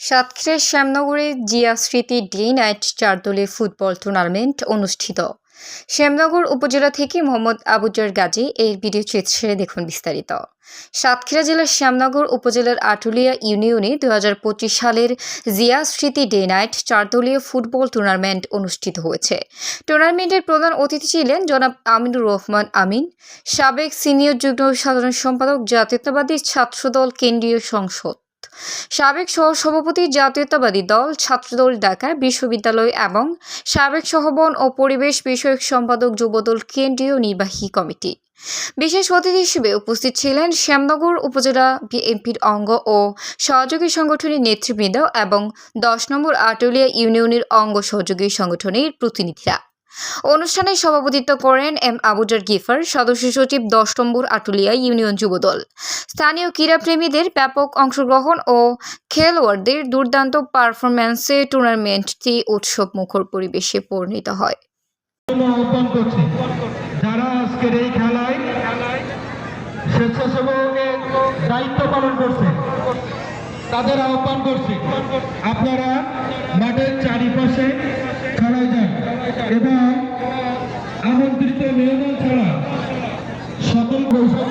সাতক্ষীরার শ্যামনগরে Zia Smriti day night চার দলের ফুটবল টুর্নামেন্ট অনুষ্ঠিত। শ্যামনগর উপজেলা থেকে মোহাম্মদ আবুজার গাজী এই ভিডিও চিত্রে দেখুন বিস্তারিত। সাতক্ষীরা জেলার শ্যামনগর উপজেলার আটুলিয়া ইউনিয়নে দু হাজার পঁচিশ সালের জিয়া স্মৃতি ডে নাইট চার দলীয় ফুটবল টুর্নামেন্ট অনুষ্ঠিত হয়েছে। টুর্নামেন্টের প্রধান অতিথি ছিলেন জনাব আমিনুর রহমান আমিন, সাবেক সিনিয়র যুগ্ম সাধারণ সম্পাদক জাতীয়তাবাদী ছাত্রদল কেন্দ্রীয় সংসদ সাবেক সহসভাপতি জাতীয়তাবাদী দল ছাত্রদল ঢাকা বিশ্ববিদ্যালয় এবং সাবেক সহবন ও পরিবেশ বিষয়ক সম্পাদক যুবদল কেন্দ্রীয় নির্বাহী কমিটি। বিশেষ অতিথি হিসেবে উপস্থিত ছিলেন শ্যামনগর উপজেলা বিএনপির অঙ্গ ও সহযোগী সংগঠনের নেতৃবৃন্দ এবং দশ নম্বর আটলিয়া ইউনিয়নের অঙ্গ সহযোগী সংগঠনের প্রতিনিধিরা। অনুষ্ঠানে সভাপতিত্ব করেন এম আবুজার গিফার, সদস্য সচিব দশ নম্বর আটুলিয়া ইউনিয়ন যুবদল। স্থানীয় ক্রীড়াপ্রেমীদের ব্যাপক অংশগ্রহণ ও খেলোয়াড়দের দুর্দান্ত পারফরম্যান্সে টুর্নামেন্টটি উৎসব মুখর পরিবেশে পরিণত হয়। যারা আজকের এই খেলায় স্বেচ্ছাসেবকের দায়িত্ব পালন করছে, তাদের আহ্বান করছি, আপনারা মাঠের যান এবং আমন্ত্রিত মেহমান ছাড়া সকল বৈঠক